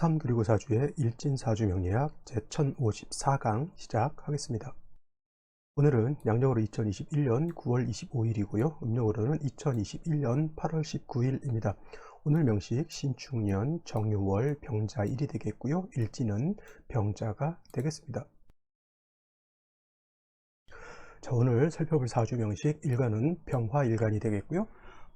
3 그리고 사주의 일진사주 명리학 제1054강 시작하겠습니다. 오늘은 양력으로 2021년 9월 25일이고요. 음력으로는 2021년 8월 19일입니다. 오늘 명식 신축년 정유월 병자일이 되겠고요. 일진은 병자가 되겠습니다. 자, 오늘 살펴볼 사주 명식 일간은 병화일간이 되겠고요.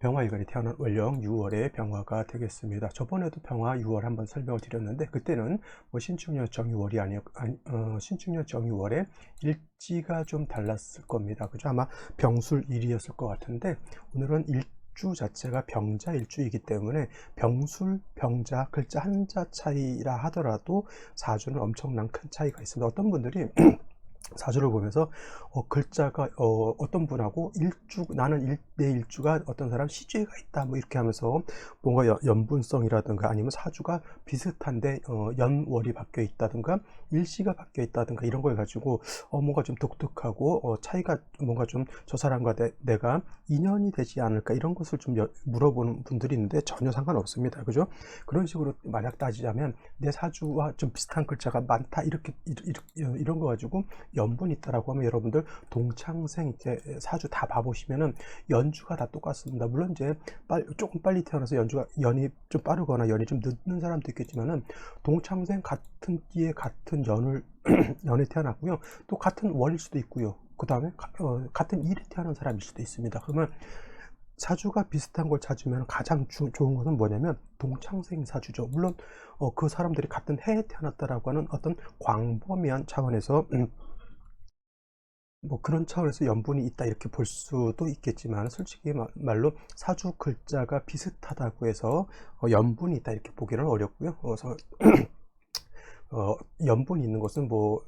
병화일간이 태어난 월령 6월에 병화가 되겠습니다. 저번에도 병화 6월 한번 설명을 드렸는데 그때는 뭐 신축년 정유월이 아니, 아니 어, 신축년 정유월에 일지가 좀 달랐을 겁니다. 그죠? 아마 병술일이었을 것 같은데 오늘은 일 주 자체가 병자 일주이기 때문에 병술 병자 글자 한자 차이라 하더라도 사주는 엄청난 큰 차이가 있습니다. 어떤 분들이 사주를 보면서 어, 글자가 어, 떤 분하고 일주 나는 일, 내 일주가 어떤 사람 시주가 있다 뭐 이렇게 하면서 뭔가 여, 연분성이라든가 아니면 사주가 비슷한데 어, 연월이 바뀌어 있다든가 일시가 바뀌어 있다든가 이런 걸 가지고 어, 뭔가 좀 독특하고 어, 차이가 뭔가 좀 저 사람과 내, 가 인연이 되지 않을까 이런 것을 좀 여, 물어보는 분들이 있는데 전혀 상관없습니다. 그죠? 그런 식으로 만약 따지자면 내 사주와 좀 비슷한 글자가 많다 이렇게 이런, 이런 거 가지고 연분이 있다라고 하면 여러분들 동창생 이제 사주 다 봐보시면은 연주가 다 똑같습니다. 물론 이제 빨, 조금 빨리 태어나서 연주가 연이 좀 빠르거나 연이 좀 늦는 사람도 있겠지만은 동창생 같은 띠에 같은 연을 연에 태어났고요. 또 같은 월일 수도 있고요. 그 다음에 어, 같은 일에 태어난 사람일 수도 있습니다. 그러면 사주가 비슷한 걸 찾으면 가장 주, 좋은 것은 뭐냐면 동창생 사주죠. 물론 어, 그 사람들이 같은 해에 태어났다라고 하는 어떤 광범위한 차원에서 음, 뭐 그런 차원에서 연분이 있다 이렇게 볼 수도 있겠지만 솔직히 말로 사주 글자가 비슷하다고 해서 어, 연분이 있다 이렇게 보기는 어렵고요. 어, 어, 연분이 있는 것은 뭐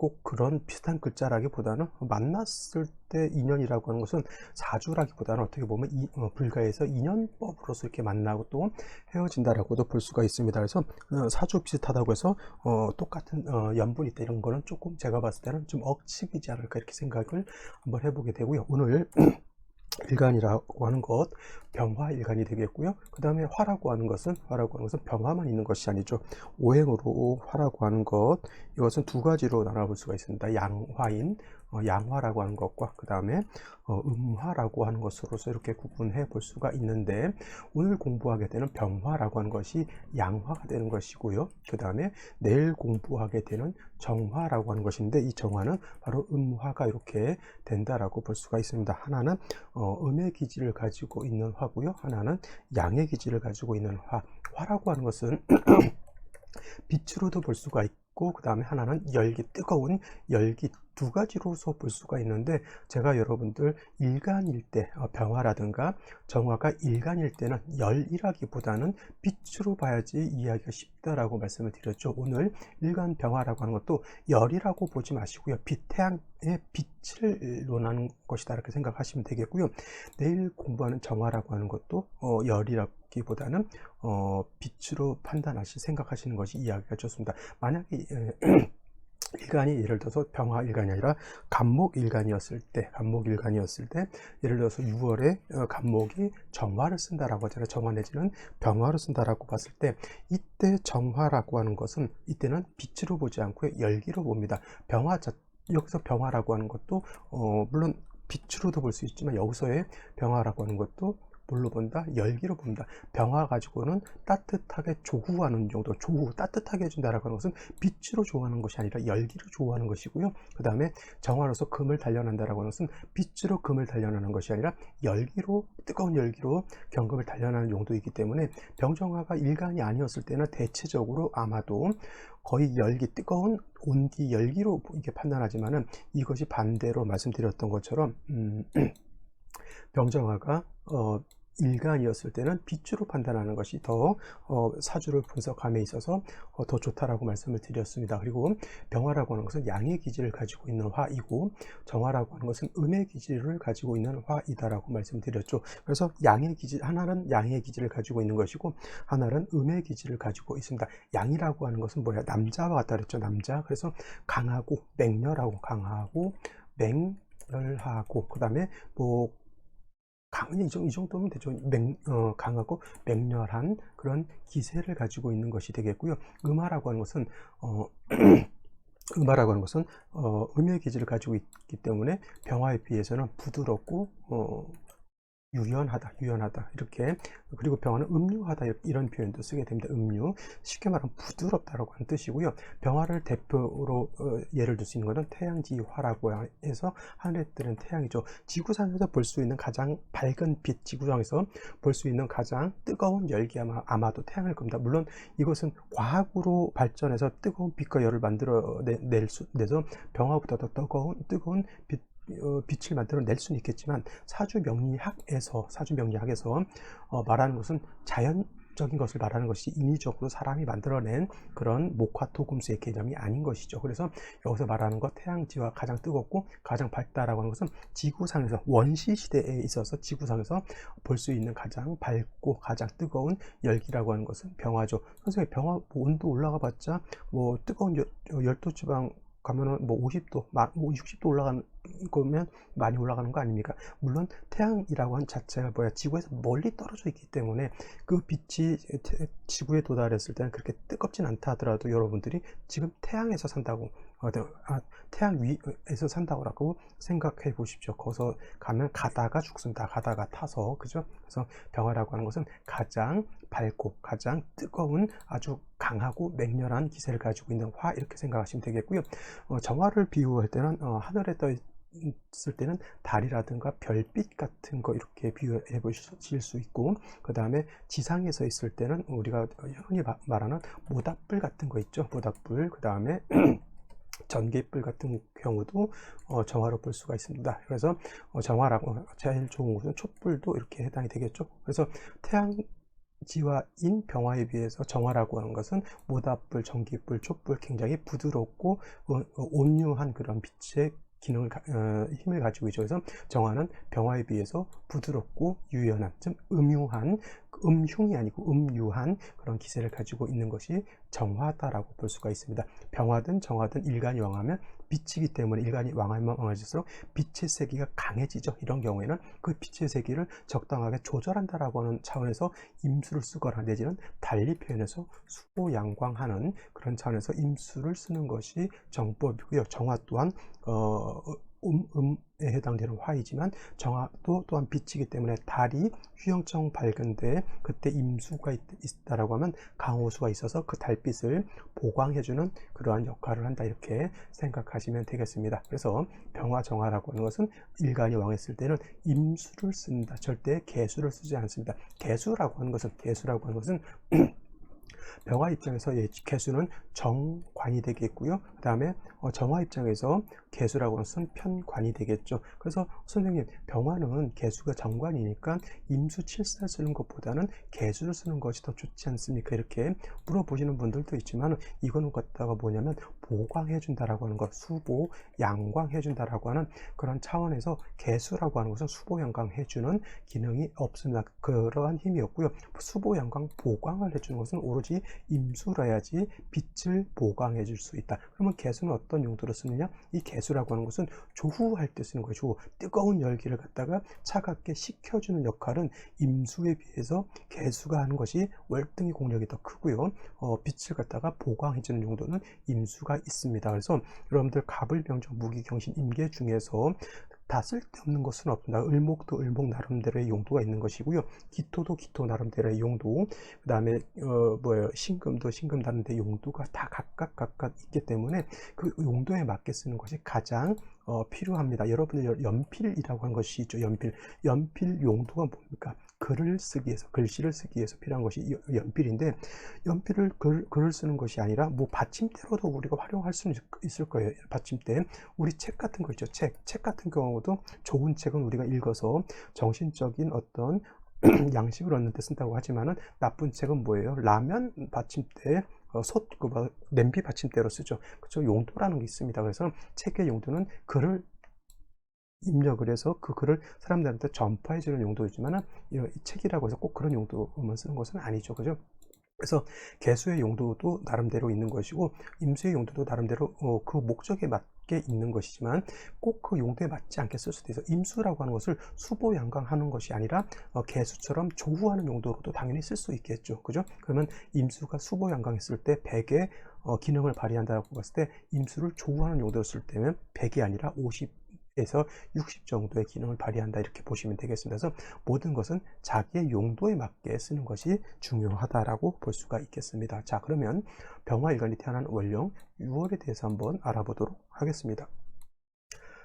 꼭 그런 비슷한 글자라기보다는 만났을 때 인연이라고 하는 것은 사주라기보다는 어떻게 보면 이, 어, 불가에서 인연법으로서 이렇게 만나고 또 헤어진다라고도 볼 수가 있습니다. 그래서 어, 사주 비슷하다고 해서 어, 똑같은 어, 연분이 있다 이런 거는 조금 제가 봤을 때는 좀 억측이지 않을까 이렇게 생각을 한번 해보게 되고요. 오늘 일간이라고 하는 것 병화 일간이 되겠고요. 그 다음에 화라고 하는 것은 화라고 하는 것은 병화만 있는 것이 아니죠. 오행으로 화라고 하는 것 이것은 두 가지로 나눠볼 수가 있습니다. 양화인 어, 양화라고 하는 것과 그 다음에 어, 음화라고 하는 것으로서 이렇게 구분해 볼 수가 있는데 오늘 공부하게 되는 병화라고 하는 것이 양화가 되는 것이고요. 그 다음에 내일 공부하게 되는 정화라고 하는 것인데 이 정화는 바로 음화가 이렇게 된다라고 볼 수가 있습니다. 하나는 어, 음의 기질을 가지고 있는 화고요. 하나는 양의 기질을 가지고 있는 화 화라고 하는 것은 빛으로도 볼 수가 있고 그 다음에 하나는 열기 뜨거운 열기 두 가지로서 볼 수가 있는데 제가 여러분들 일간일 때 어, 병화라든가 정화가 일간일 때는 열이라기보다는 빛으로 봐야지 이해하기가 쉽다라고 말씀을 드렸죠. 오늘 일간 병화라고 하는 것도 열이라고 보지 마시고요. 빛 태양의 빛을 논하는 것이다 이렇게 생각하시면 되겠고요. 내일 공부하는 정화라고 하는 것도 어, 열이라 기보다는 어, 빛으로 판단하시 생각하시는 것이 이해하기가 좋습니다. 만약에 일간이 예를 들어서 병화 일간이 아니라 간목 일간이었을 때 간목 일간이었을 때 예를 들어서 6월에 어, 간목이 정화를 쓴다라고 하잖아요. 정화 내지는 병화를 쓴다라고 봤을 때 이때 정화라고 하는 것은 이때는 빛으로 보지 않고 열기로 봅니다. 병화 자, 여기서 병화라고 하는 것도 어, 물론 빛으로도 볼 수 있지만 여기서의 병화라고 하는 것도 뭘로 본다? 열기로 본다. 병화 가지고는 따뜻하게 조구하는 정도, 조구, 따뜻하게 해준다라고 하는 것은 빛으로 조구하는 것이 아니라 열기로 조구하는 것이고요. 그 다음에 정화로서 금을 단련한다라고 하는 것은 빛으로 금을 단련하는 것이 아니라 열기로, 뜨거운 열기로 경금을 단련하는 용도이기 때문에 병정화가 일간이 아니었을 때는 대체적으로 아마도 거의 열기, 뜨거운 온기, 열기로 이게 판단하지만은 이것이 반대로 말씀드렸던 것처럼, 음, 병정화가 어, 일간이었을 때는 빛으로 판단하는 것이 더 어, 사주를 분석함에 있어서 어, 더 좋다라고 말씀을 드렸습니다. 그리고 병화라고 하는 것은 양의 기질을 가지고 있는 화이고 정화라고 하는 것은 음의 기질을 가지고 있는 화이다라고 말씀드렸죠. 그래서 양의 기질 하나는 양의 기질을 가지고 있는 것이고 하나는 음의 기질을 가지고 있습니다. 양이라고 하는 것은 뭐야? 남자와 같다 그랬죠. 남자. 그래서 강하고 맹렬하고 강하고 맹렬하고 그 다음에 뭐 강, 이, 정- 이 정도면 되죠. 맹, 어, 강하고 맹렬한 그런 기세를 가지고 있는 것이 되겠고요. 음화라고 하는 것은 어, 음화라고 하는 것은 어, 음의 기질을 가지고 있기 때문에 병화에 비해서는 부드럽고 어, 유연하다, 유연하다 이렇게 그리고 병화는 음유하다 이런 표현도 쓰게 됩니다. 음유 쉽게 말하면 부드럽다라고 하는 뜻이고요. 병화를 대표로 어, 예를 들 수 있는 것은 태양지화라고 해서 하늘에 뜨는 태양이죠. 지구상에서 볼 수 있는 가장 밝은 빛, 지구상에서 볼 수 있는 가장 뜨거운 열기 아마 아마도 태양일 겁니다. 물론 이것은 과학으로 발전해서 뜨거운 빛과 열을 만들어 내, 낼 수, 내서 병화보다 더 뜨거운 뜨거운 빛 어, 빛을 만들어낼 수는 있겠지만 사주 명리학에서 사주 명리학에서 어, 말하는 것은 자연 적인 것을 말하는 것이 인위적으로 사람이 만들어낸 그런 목화토금수의 개념이 아닌 것이죠. 그래서 여기서 말하는 것 태양지와 가장 뜨겁고 가장 밝다라고 하는 것은 지구상에서 원시 시대에 있어서 지구상에서 볼 수 있는 가장 밝고 가장 뜨거운 열기라고 하는 것은 병화죠. 선생님 병화 뭐 온도 올라가 봤자 뭐 뜨거운 열, 열도 지방 가면은 뭐 50도, 뭐 60도 올라가는 거면 많이 올라가는 거 아닙니까? 물론 태양이라고 한 자체가 뭐야 지구에서 멀리 떨어져 있기 때문에 그 빛이 지구에 도달했을 때는 그렇게 뜨겁진 않다 하더라도 여러분들이 지금 태양에서 산다고 어, 네, 아, 태양 위에서 산다고 생각해 보십시오. 거기서 가면 가다가 죽습니다. 가다가 타서 그죠? 그래서 병화라고 하는 것은 가장 밝고 가장 뜨거운 아주 강하고 맹렬한 기세를 가지고 있는 화 이렇게 생각하시면 되겠고요. 어, 정화를 비유할 때는 어, 하늘에 떠 있 을 때는 달이라든가 별빛 같은 거 이렇게 비유해 보실 수 있고 그 다음에 지상에서 있을 때는 우리가 흔히 말하는 모닥불 같은 거 있죠 모닥불 그 다음에 전기불 같은 경우도 어, 정화로 볼 수가 있습니다. 그래서 어, 정화라고 제일 좋은 것은 촛불도 이렇게 해당이 되겠죠. 그래서 태양 지화인 병화에 비해서 정화라고 하는 것은 모닥불, 전기불, 촛불 굉장히 부드럽고 어, 어, 온유한 그런 빛의 기능을 어, 힘을 가지고 있죠. 그래서 정화는 병화에 비해서 부드럽고 유연한, 좀 음유한, 음흉이 아니고 음유한 그런 기세를 가지고 있는 것이 정화다라고 볼 수가 있습니다. 병화든 정화든 일간이 왕하면 빛이기 때문에 일간이 왕하면 왕할수록 빛의 세기가 강해지죠. 이런 경우에는 그 빛의 세기를 적당하게 조절한다라고 하는 차원에서 임수를 쓰거나 내지는 달리 표현해서 수보양광하는 그런 차원에서 임수를 쓰는 것이 정법이고요. 정화 또한 어, 음, 음에 해당되는 화이지만 정화도 또한 빛이기 때문에 달이 휴영청 밝은데 그때 임수가 있, 다라고 하면 강호수가 있어서 그 달빛을 보광해주는 그러한 역할을 한다 이렇게 생각하시면 되겠습니다. 그래서 병화 정화라고 하는 것은 일간이 왕했을 때는 임수를 쓴다. 절대 개수를 쓰지 않습니다. 개수라고 하는 것은 개수라고 하는 것은 병화 입장에서 예, 개수는 정관이 되겠고요. 그 다음에 어, 정화 입장에서 개수라고 하는 것은 편관이 되겠죠. 그래서 선생님 병화는 개수가 정관이니까 임수 칠사 쓰는 것보다는 개수를 쓰는 것이 더 좋지 않습니까? 이렇게 물어보시는 분들도 있지만 이거는 갖다가 뭐냐면 보광해 준다라고 하는 것, 수보 양광해 준다라고 하는 그런 차원에서 개수라고 하는 것은 수보 양광해 주는 기능이 없습니다. 그러한 힘이 없고요. 수보 양광 보광을 해주는 것은 오로지 임수라야지 빛을 보광해 줄 수 있다. 그러면 개수는 어떤 용도로 쓰느냐? 이 개수라고 하는 것은 조후할 때 쓰는 것이고 뜨거운 열기를 갖다가 차갑게 식혀주는 역할은 임수에 비해서 개수가 하는 것이 월등히 공력이 더 크고요. 어, 빛을 갖다가 보광해 주는 용도는 임수가 있습니다. 그래서 여러분들 갑을 병정 무기경신 임계 중에서 다 쓸데없는 것은 없습니다. 을목도 을목 나름대로의 용도가 있는 것이고요. 기토도 기토 나름대로의 용도, 그 다음에 어, 뭐예요 신금도 신금 나름대로 용도가 다 각각 각각 있기 때문에 그 용도에 맞게 쓰는 것이 가장 어, 필요합니다. 여러분들 연필이라고 하는 것이 있죠. 연필, 연필 용도가 뭡니까? 글을 쓰기 위해서 글씨를 쓰기 위해서 필요한 것이 연필인데 연필을 글, 글을 쓰는 것이 아니라 뭐 받침대로도 우리가 활용할 수는 있을 거예요 받침대 우리 책 같은 거 있죠 책책 같은 경우도 좋은 책은 우리가 읽어서 정신적인 어떤 양식을 얻는 데 쓴다고 하지만은 나쁜 책은 뭐예요 라면 받침대 어, 솥, 그, 뭐, 냄비 받침대로 쓰죠. 그죠? 용도라는 게 있습니다. 그래서 책의 용도는 글을 입력을 해서 그 글을 사람들한테 전파해 주는 용도이지만 이 책이라고 해서 꼭 그런 용도만 쓰는 것은 아니죠 그죠 그래서 개수의 용도도 나름대로 있는 것이고 임수의 용도도 나름대로 어, 그 목적에 맞게 있는 것이지만 꼭 그 용도에 맞지 않게 쓸 수도 있어. 임수라고 하는 것을 수보 양강하는 것이 아니라 어, 개수처럼 조후하는 용도로도 당연히 쓸 수 있겠죠. 그죠? 그러면 임수가 수보 양강했을 때 100의 어, 기능을 발휘한다고 봤을 때 임수를 조후하는 용도로 쓸 때면 100이 아니라 50 에서 60 정도의 기능을 발휘한다 이렇게 보시면 되겠습니다. 그래서 모든 것은 자기의 용도에 맞게 쓰는 것이 중요하다라고 볼 수가 있겠습니다. 자 그러면 병화일간이 태어난 원령 6월에 대해서 한번 알아보도록 하겠습니다.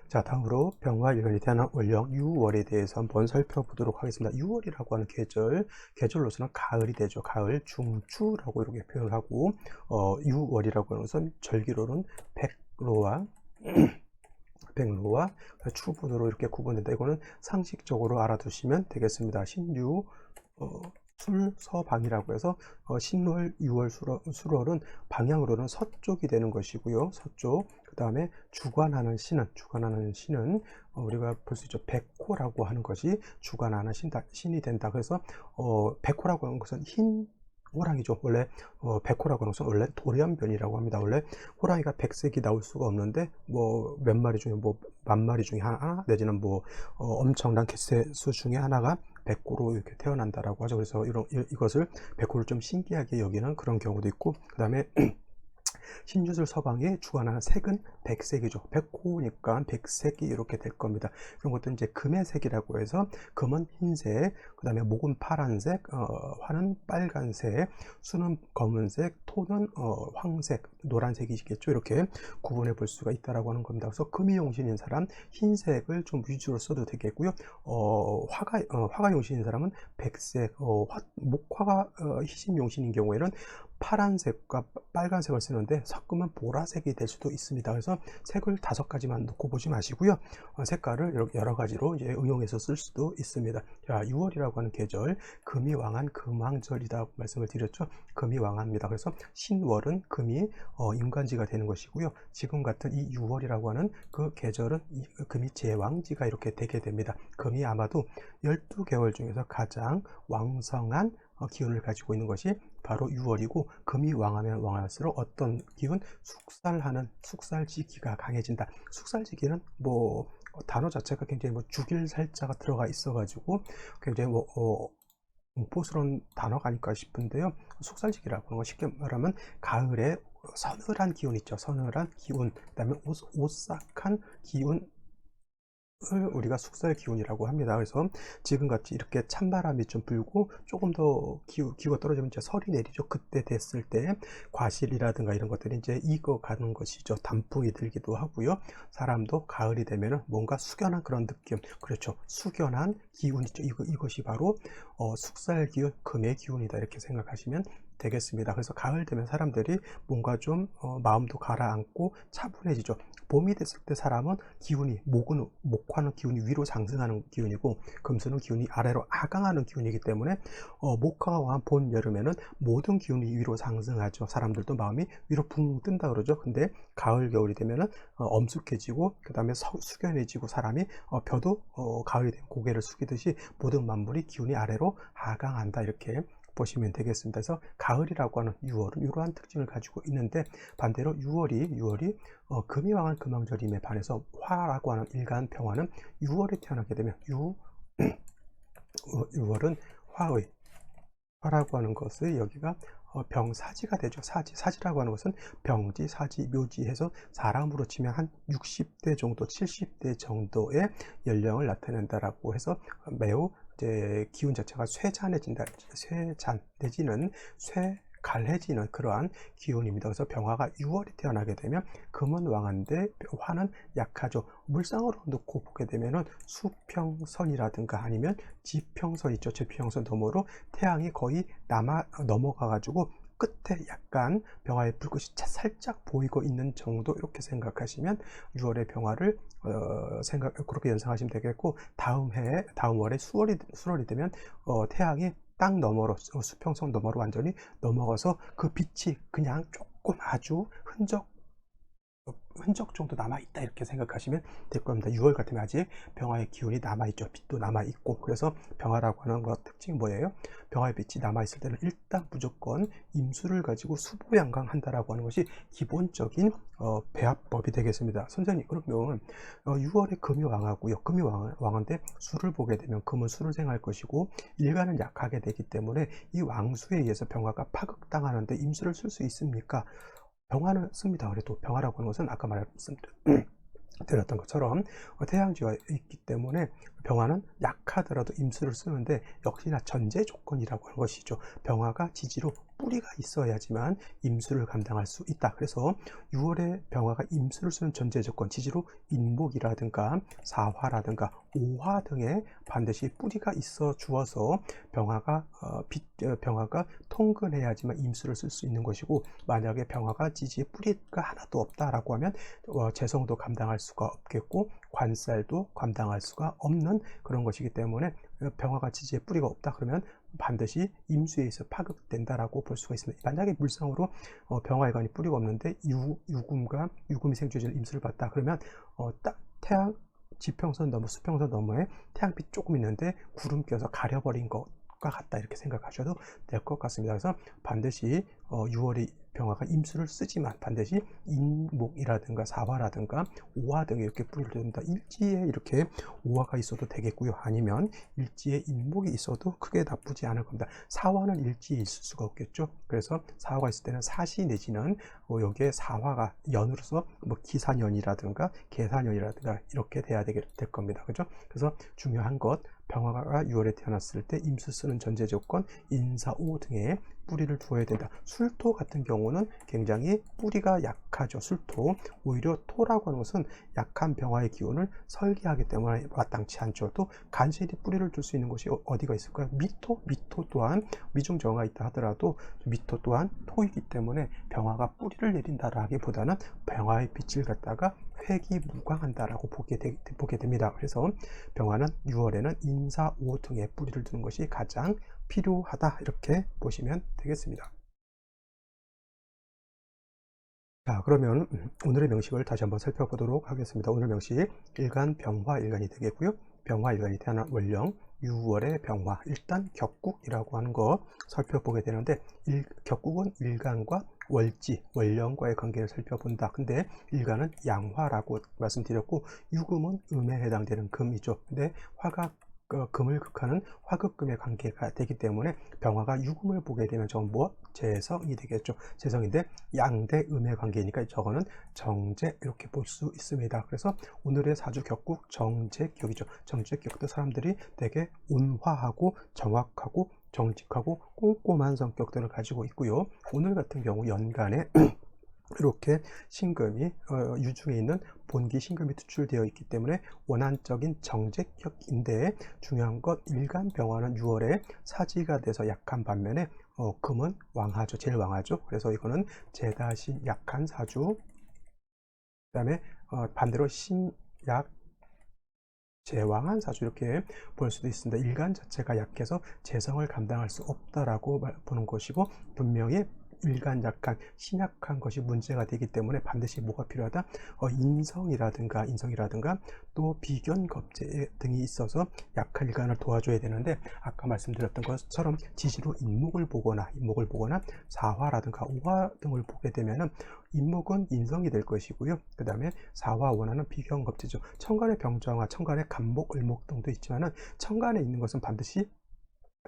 자 다음으로 병화일간이 태어난 원령 6월에 대해서 한번 살펴보도록 하겠습니다. 6월이라고 하는 계절, 계절로서는 가을이 되죠. 가을 중추라고 이렇게 표현하고 어, 6월이라고 하는 것은 절기로는 백로와 백로와 추분으로 이렇게 구분된다. 이거는 상식적으로 알아두시면 되겠습니다. 신유 어, 술서방이라고 해서 어, 신월, 6월, 수월, 수월은 방향으로는 서쪽이 되는 것이고요. 서쪽. 그 다음에 주관하는 신은 주관하는 신은 어, 우리가 볼 수 있죠. 백호라고 하는 것이 주관하는 신, 신이 된다. 그래서 어, 백호라고 하는 것은 흰 호랑이죠. 원래 어, 백호라고 하는 것은 원래 돌연변이라고 합니다. 원래 호랑이가 백색이 나올 수가 없는데 뭐 몇 마리 중에 뭐 만 마리 중에 하나 내지는 뭐 어, 엄청난 개체수 중에 하나가 백호로 이렇게 태어난다라고 하죠. 그래서 이런 이- 이것을 백호를 좀 신기하게 여기는 그런 경우도 있고 그 다음에 신주술 서방에 주관하는 색은 백색이죠. 백호니까 백색이 이렇게 될 겁니다. 그런 것도 이제 금의 색이라고 해서 금은 흰색, 그 다음에 목은 파란색, 어, 화는 빨간색, 수는 검은색, 토는 어, 황색, 노란색이겠죠. 이렇게 구분해 볼 수가 있다라고 하는 겁니다. 그래서 금이 용신인 사람 흰색을 좀 위주로 써도 되겠고요. 어, 화가 어, 화가 용신인 사람은 백색, 어, 화, 목화가 어, 희신 용신인 경우에는 파란색과 빨간색을 쓰는데 섞으면 보라색이 될 수도 있습니다. 그래서 색을 다섯 가지만 놓고 보지 마시고요. 어, 색깔을 여러 가지로 이제 응용해서 쓸 수도 있습니다. 자, 6월이라고 하는 계절, 금이 왕한 금왕절이다 말씀을 드렸죠. 금이 왕합니다. 그래서 신월은 금이 어, 인간지가 되는 것이고요. 지금 같은 이 6월이라고 하는 그 계절은 이, 금이 제왕지가 이렇게 되게 됩니다. 금이 아마도 12개월 중에서 가장 왕성한 어, 기운을 가지고 있는 것이 바로 6월이고 금이 왕하면 왕할수록 어떤 기운 숙살하는 숙살지기가 강해진다. 숙살지기는 뭐 어, 단어 자체가 굉장히 뭐 죽일 살자가 들어가 있어가지고 굉장히 뭐 어, 공포스러운 단어가 아닐까 싶은데요. 숙살지기라고 하는 건 쉽게 말하면 가을에 서늘한 기운 있죠. 서늘한 기운, 그다음에 오싹한 기운 을 우리가 숙살 기운이라고 합니다. 그래서 지금같이 이렇게 찬바람이 좀 불고 조금 더 기후, 기후가 떨어지면 이제 설이 내리죠. 그때 됐을 때 과실이라든가 이런 것들이 이제 익어가는 것이죠. 단풍이 들기도 하고요. 사람도 가을이 되면은 뭔가 숙연한 그런 느낌. 그렇죠. 숙연한 기운이죠. 이거, 이것이 바로 어, 숙살 기운, 금의 기운이다. 이렇게 생각하시면 되겠습니다. 그래서 가을 되면 사람들이 뭔가 좀 어, 마음도 가라앉고 차분해지죠. 봄이 됐을 때 사람은 기운이 목은 목화는 기운이 위로 상승하는 기운이고 금수는 기운이 아래로 하강하는 기운이기 때문에 어, 왕한 봄 여름에는 모든 기운이 위로 상승하죠. 사람들도 마음이 위로 붕 뜬다 그러죠. 근데 가을 겨울이 되면은 어, 엄숙해지고 그 다음에 숙연해지고 사람이 어, 벼도 어, 가을이 되면 고개를 숙이듯이 모든 만물이 기운이 아래로 하강한다 이렇게 보시면 되겠습니다. 그래서 가을이라고 하는 6월은 이러한 특징을 가지고 있는데 반대로 6월이 6월이 어, 금이 왕한 금왕절임에 반해서 화라고 하는 일간 평화는 6월에 태어나게 되면 6, 6월은 화의 화라고 하는 것을 여기가 어, 병사지가 되죠. 사지. 사지라고 하는 것은 병지, 사지, 묘지 해서 사람으로 치면 한 60대 정도, 70대 정도의 연령을 나타낸다라고 해서 매우 이제 기운 자체가 쇠잔해진다. 쇠잔 내지는 쇠 갈해지는 그러한 기운입니다. 그래서 병화가 6월에 태어나게 되면 금은 왕한데 화는 약하죠. 물상으로 놓고 보게 되면은 수평선이라든가 아니면 지평선 있죠. 지평선 너머로 태양이 거의 남아 넘어가 가지고 끝에 약간 병화의 불꽃이 살짝 보이고 있는 정도 이렇게 생각하시면 6월의 병화를 어, 생각 그렇게 연상하시면 되겠고 다음 해 다음 월에 수월이 수월이 되면 어, 태양이 땅 너머로 어, 수평선 너머로 완전히 넘어가서 그 빛이 그냥 조금 아주 흔적 흔적 정도 남아있다 이렇게 생각하시면 될 겁니다. 6월 같으면 아직 병화의 기운이 남아있죠. 빛도 남아있고 그래서 병화라고 하는 것 특징이 뭐예요? 병화의 빛이 남아있을 때는 일단 무조건 임수를 가지고 수보양강 한다라고 하는 것이 기본적인 어, 배합법이 되겠습니다. 선생님 그러면 어, 6월에 금이 왕하고요. 금이 왕, 왕한데 수를 보게 되면 금은 수를 생할 것이고 일간은 약하게 되기 때문에 이 왕수에 의해서 병화가 파극당하는데 임수를 쓸 수 있습니까? 병화는 씁니다. 그래도 병화라고 하는 것은 아까 말씀드렸던 것처럼 태양지가 있기 때문에 병화는 약하더라도 임수를 쓰는데 역시나 전제 조건이라고 하는 것이죠. 병화가 지지로 뿌리가 있어야지만 임수를 감당할 수 있다. 그래서 6월에 병화가 임수를 쓰는 전제 조건, 지지로 인목이라든가 사화라든가 오화 등에 반드시 뿌리가 있어 주어서 병화가 어, 빛, 어, 병화가 통근해야지만 임수를 쓸 수 있는 것이고 만약에 병화가 지지에 뿌리가 하나도 없다라고 하면 어, 재성도 감당할 수가 없겠고 관살도 감당할 수가 없는 그런 것이기 때문에 병화가 지지에 뿌리가 없다 그러면 반드시 임수에 의해서 파극된다라고 볼 수가 있습니다. 만약에 물상으로 어, 병화일관이 뿌리가 없는데 유, 유금과 유금이 생주질 임수를 봤다 그러면 어, 딱 태양 지평선 너머 수평선 너머에 태양빛 조금 있는데 구름 껴서 가려버린 것 과 같다 이렇게 생각하셔도 될 것 같습니다. 그래서 반드시 어, 6월이 병화가 임수를 쓰지만 반드시 인목이라든가 사화라든가 오화 등에 이렇게 뿌리를 둔다. 일지에 이렇게 오화가 있어도 되겠고요. 아니면 일지에 인목이 있어도 크게 나쁘지 않을 겁니다. 사화는 일지에 있을 수가 없겠죠. 그래서 사화가 있을 때는 사시 내지는 뭐 여기에 사화가 연으로서 뭐 기사년이라든가 계사년이라든가 이렇게 돼야 되게 될 겁니다. 그죠? 그래서 중요한 것 병화가 6월에 태어났을 때 임수 쓰는 전제 조건 인사오 등에 뿌리를 두어야 된다. 술토 같은 경우는 굉장히 뿌리가 약하죠. 술토. 오히려 토라고 하는 것은 약한 병화의 기운을 설계하기 때문에 마땅치 않죠. 또 간실히 뿌리를 둘 수 있는 곳이 어, 어디가 있을까요? 미토? 미토 또한 미중 정화가 있다 하더라도 미토 또한 토이기 때문에 병화가 뿌리를 내린다라기보다는 병화의 빛을 갖다가 회기무광한다라고 보게, 되, 보게 됩니다. 그래서 병화는 6월에는 인사 5 등에 뿌리를 두는 것이 가장 필요하다 이렇게 보시면 되겠습니다. 자 그러면 오늘의 명식을 다시 한번 살펴보도록 하겠습니다. 오늘 명식 일간 병화 일간이 되겠고요. 병화 일간이 태어난 원령 6월의 병화 일단 격국이라고 하는 거 살펴보게 되는데 일, 격국은 일간과 월지, 월령과의 관계를 살펴본다. 근데 일간은 양화라고 말씀드렸고 유금은 음에 해당되는 금이죠. 근데 화가 그 금을 극하는 화극금의 관계가 되기 때문에 병화가 유금을 보게 되면 저건 뭐? 재성이 되겠죠. 재성인데 양대 음의 관계니까 저거는 정제 이렇게 볼 수 있습니다. 그래서 오늘의 사주 격국 정제격이죠. 정제격도 사람들이 되게 온화하고 정확하고 정직하고 꼼꼼한 성격들을 가지고 있고요. 오늘 같은 경우 연간에 이렇게 신금이 어, 유중에 있는 본기 신금이 투출되어 있기 때문에 원한적인 정제격인데 중요한 것 일간 병화는 6월에 사지가 돼서 약한 반면에 어, 금은 왕하죠. 제일 왕하죠. 그래서 이거는 제다신 약한 사주. 그 다음에 어, 반대로 신약 제왕한 사주 이렇게 볼 수도 있습니다. 일간 자체가 약해서 재성을 감당할 수 없다라고 보는 것이고 분명히 일간 약한 신약한 것이 문제가 되기 때문에 반드시 뭐가 필요하다? 어, 인성이라든가 인성이라든가 또 비견 겁제 등이 있어서 약한 일간을 도와줘야 되는데 아까 말씀드렸던 것처럼 지지로 인목을 보거나 인목을 보거나 사화라든가 오화 등을 보게 되면은 인목은 인성이 될 것이고요. 그 다음에 사화 원하는 비견 겁제죠. 천간의 병정화 천간의 간목 을목 등도 있지만은 천간에 있는 것은 반드시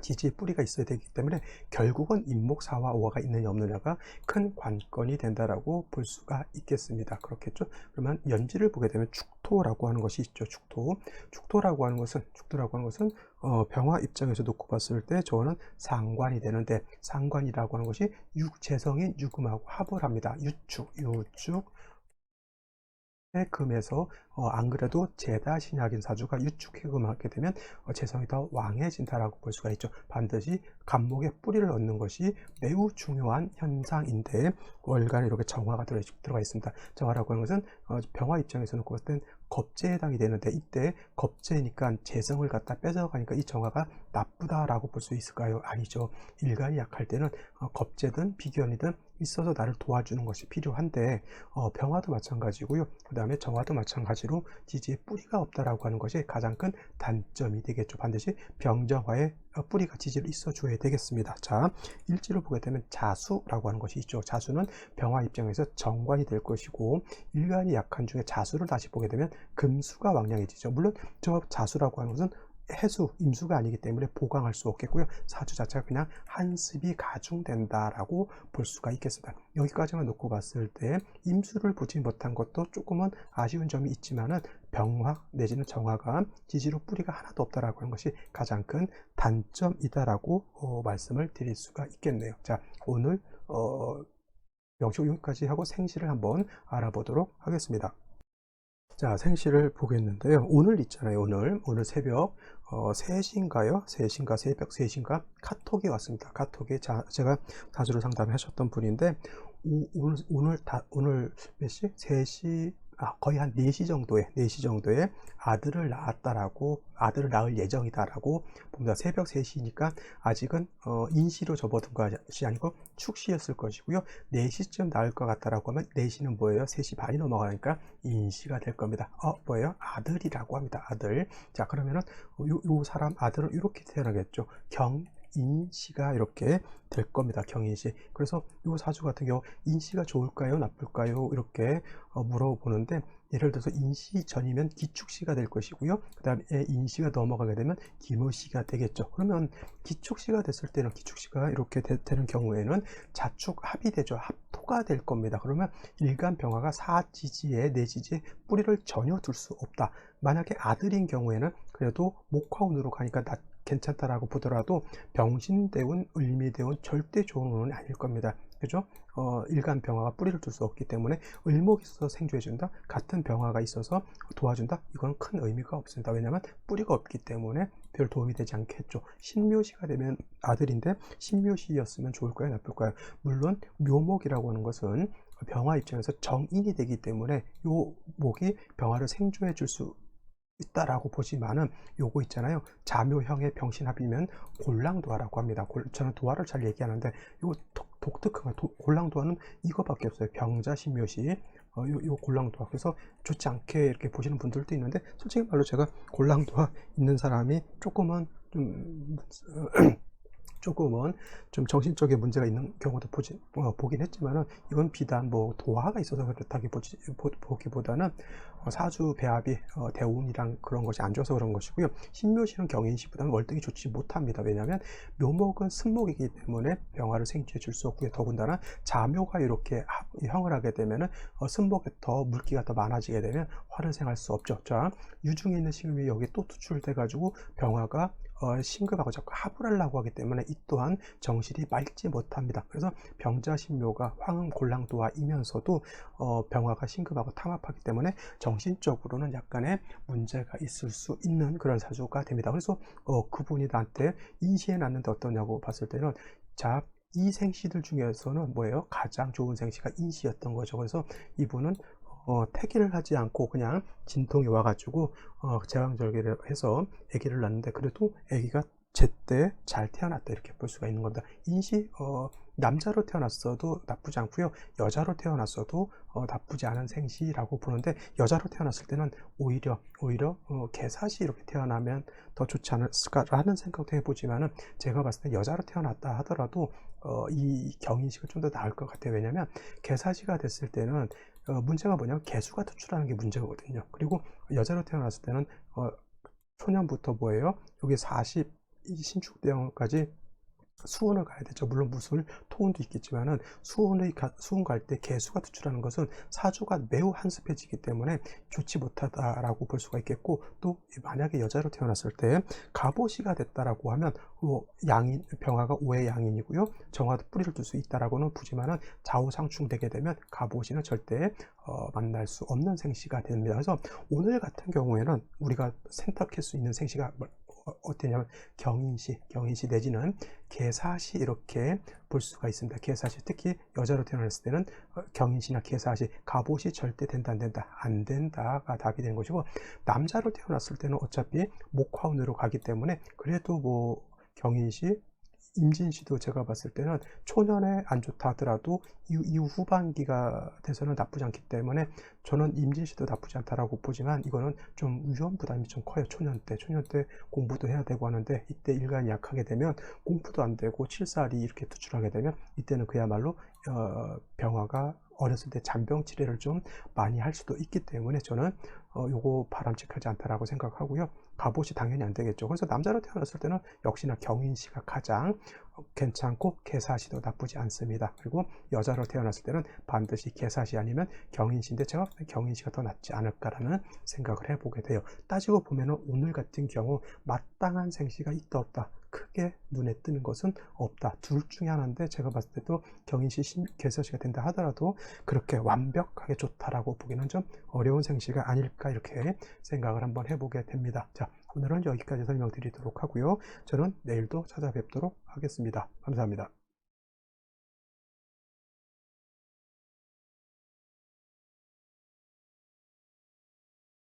지지의 뿌리가 있어야 되기 때문에 결국은 인목사와 오화가 있느냐 없느냐가 큰 관건이 된다라고 볼 수가 있겠습니다. 그렇겠죠? 그러면 연지를 보게 되면 축토라고 하는 것이 있죠. 축토. 축토라고 하는 것은 축토라고 하는 것은 어, 병화 입장에서 놓고 봤을 때 저는 상관이 되는데 상관이라고 하는 것이 육재성인 유금하고 합을 합니다. 유축, 유축, 금에서 어, 안 그래도 제다 신약인 사주가 유축해금을 하게 되면 어, 재성이 더 왕해진다라고 볼 수가 있죠. 반드시 간목에 뿌리를 얻는 것이 매우 중요한 현상인데 월간에 이렇게 정화가 들어, 들어가 있습니다. 정화라고 하는 것은 어, 병화 입장에서 놓고 봤을 땐 겁재에 해당이 되는데 이때 겁재니까 재성을 갖다 뺏어가니까 이 정화가 나쁘다라고 볼 수 있을까요? 아니죠. 일간이 약할 때는 어, 겁재든 비견이든 있어서 나를 도와주는 것이 필요한데 어, 병화도 마찬가지고요. 그 다음에 정화도 마찬가지 로 지지에 뿌리가 없다라고 하는 것이 가장 큰 단점이 되겠죠. 반드시 병정화에 어, 뿌리가 지지를 있어 줘야 되겠습니다. 자, 일지를 보게 되면 자수라고 하는 것이 있죠. 자수는 병화 입장에서 정관이 될 것이고 일간이 약한 중에 자수를 다시 보게 되면 금수가 왕량해지죠. 물론 저 자수라고 하는 것은 해수, 임수가 아니기 때문에 보강할 수 없겠고요. 사주 자체가 그냥 한습이 가중된다라고 볼 수가 있겠습니다. 여기까지만 놓고 봤을 때 임수를 보지 못한 것도 조금은 아쉬운 점이 있지만은 병화 내지는 정화가 지지로 뿌리가 하나도 없다라고 하는 것이 가장 큰 단점이다라고 어, 말씀을 드릴 수가 있겠네요. 자, 오늘 어, 명식 여기까지 하고 생시를 한번 알아보도록 하겠습니다. 자, 생시를 보겠는데요. 오늘 있잖아요. 오늘. 오늘 새벽 어, 3시인가요? 3시인가 새벽 3시인가 카톡이 왔습니다. 카톡에 자, 제가 자주로 상담하셨던 분인데 오, 오늘 오늘 다 오늘 몇 시? 3시 아, 거의 한 4시 정도에 4시 정도에 아들을 낳았다라고 아들을 낳을 예정이다라고 봅니다. 새벽 3시니까 아직은 어, 인시로 접어든 것이 아니고 축시였을 것이고요. 4시쯤 낳을 것 같다라고 하면 4시는 뭐예요? 3시 반이 넘어가니까 인시가 될 겁니다. 어, 뭐예요? 아들이라고 합니다. 아들. 자, 그러면은 요, 요 사람 아들은 이렇게 태어나겠죠. 경 인시가 이렇게 될 겁니다. 경인시. 그래서 이 사주 같은 경우 인시가 좋을까요? 나쁠까요? 이렇게 어, 물어보는데 예를 들어서 인시 전이면 기축시가 될 것이고요. 그 다음에 인시가 넘어가게 되면 기무시가 되겠죠. 그러면 기축시가 됐을 때는 기축시가 이렇게 되, 는 경우에는 자축 합이 되죠. 합토가 될 겁니다. 그러면 일간 병화가 사지지에 내지지에 뿌리를 전혀 둘 수 없다. 만약에 아들인 경우에는 그래도 목화운으로 가니까 나, 괜찮다라고 보더라도 병신대운, 을미대운 절대 좋은 운은 아닐 겁니다. 그죠? 어, 일간 병화가 뿌리를 둘 수 없기 때문에 을목이 있어서 생조해준다. 같은 병화가 있어서 도와준다. 이건 큰 의미가 없습니다. 왜냐하면 뿌리가 없기 때문에 별 도움이 되지 않겠죠. 신묘시가 되면 아들인데 신묘시였으면 좋을까요? 나쁠까요? 물론 묘목이라고 하는 것은 병화 입장에서 정인이 되기 때문에 요 목이 병화를 생조해 줄 수 있다라고 보지만은 요거 있잖아요. 자묘형의 병신합이면 골랑도화라고 합니다. 골, 저는 도화를 잘 얘기하는데 요거 독, 특한 골랑도화는 이거밖에 없어요. 병자신묘시 어, 요, 요 골랑도화 그래서 좋지 않게 이렇게 보시는 분들도 있는데 솔직히 말로 제가 골랑도화 있는 사람이 조금은 좀 조금은 좀 정신적인 문제가 있는 경우도 보지, 어, 보긴 했지만은 이건 비단 뭐 도화가 있어서 그렇다기 보지, 보, 보기보다는 어, 사주 배합이 어, 대운이랑 그런 것이 안 좋아서 그런 것이고요. 신묘시는 경인시보다는 월등히 좋지 못합니다. 왜냐하면 묘목은 승목이기 때문에 병화를 생취해 줄 수 없고요. 더군다나 자묘가 이렇게 형을 하게 되면은 어, 승목에 더 물기가 더 많아지게 되면 화를 생할 수 없죠. 자, 유중에 있는 신금이 여기 또 투출돼 가지고 병화가 어, 신급하고 자꾸 합을 하려고 하기 때문에 이 또한 정실이 맑지 못합니다. 그래서 병자신묘가 황음 골랑도화이면서도 어, 병화가 신급하고 탐합하기 때문에 정신적으로는 약간의 문제가 있을 수 있는 그런 사주가 됩니다. 그래서 어, 그분이 나한테 인시해 놨는데 어떠냐고 봤을 때는 자, 이 생시들 중에서는 뭐예요? 가장 좋은 생시가 인시였던 거죠. 그래서 이분은 어, 태기를 하지 않고 그냥 진통이 와가지고 어, 제왕절개를 해서 아기를 낳는데 그래도 아기가 제때 잘 태어났다 이렇게 볼 수가 있는 겁니다. 인시 어, 남자로 태어났어도 나쁘지 않고요. 여자로 태어났어도 어, 나쁘지 않은 생시라고 보는데 여자로 태어났을 때는 오히려 오히려 어, 개사시 이렇게 태어나면 더 좋지 않을까라는 생각도 해보지만은 제가 봤을 때 여자로 태어났다 하더라도 어, 이 경인시가 좀더 나을 것 같아요. 왜냐하면 개사시가 됐을 때는 어, 문제가 뭐냐면 개수가 투출하는 게 문제거든요. 그리고 여자로 태어났을 때는 어, 초년부터 뭐예요? 여기 40 신축대원까지 수원을 가야 되죠. 물론 무술, 토운도 있겠지만은 수원의 수원 갈 때 개수가 투출하는 것은 사주가 매우 한습해지기 때문에 좋지 못하다라고 볼 수가 있겠고 또 만약에 여자로 태어났을 때 갑오시가 됐다라고 하면 뭐 양인 병화가 오해 양인이고요. 정화도 뿌리를 둘 수 있다라고는 보지만은 좌우상충 되게 되면 갑오시는 절대 어, 만날 수 없는 생시가 됩니다. 그래서 오늘 같은 경우에는 우리가 선택할 수 있는 생시가 어, 떻냐면 경인시, 경인시 내지는 계사시 이렇게 볼 수가 있습니다. 계사시 특히 여자로 태어났을 때는 어, 경인시나 계사시, 갑옷이 절대 된다 안 된다 안 된다가 답이 되는 것이고 남자로 태어났을 때는 어차피 목화운으로 가기 때문에 그래도 뭐 경인시 임진시도 제가 봤을 때는 초년에 안 좋다 하더라도 이후, 이후 후반기가 돼서는 나쁘지 않기 때문에 저는 임진시도 나쁘지 않다라고 보지만 이거는 좀 위험 부담이 좀 커요. 초년 때. 초년 때 공부도 해야 되고 하는데 이때 일간이 약하게 되면 공부도 안 되고 칠살이 이렇게 투출하게 되면 이때는 그야말로 어, 병화가 어렸을 때 잔병 치레를 좀 많이 할 수도 있기 때문에 저는 어, 요거 바람직하지 않다라고 생각하고요. 갑옷이 당연히 안 되겠죠. 그래서 남자로 태어났을 때는 역시나 경인시가 가장 어, 괜찮고 개사시도 나쁘지 않습니다. 그리고 여자로 태어났을 때는 반드시 개사시 아니면 경인시인데 제가 경인시가 더 낫지 않을까라는 생각을 해보게 돼요. 따지고 보면은 오늘 같은 경우 마땅한 생시가 있다 없다 크게 눈에 뜨는 것은 없다. 둘 중에 하나인데 제가 봤을 때도 경인시 신- 개사시가 된다 하더라도 그렇게 완벽하게 좋다라고 보기는 좀 어려운 생시가 아닐까 이렇게 생각을 한번 해보게 됩니다. 자, 오늘은 여기까지 설명드리도록 하고요. 저는 내일도 찾아뵙도록 하겠습니다. 감사합니다.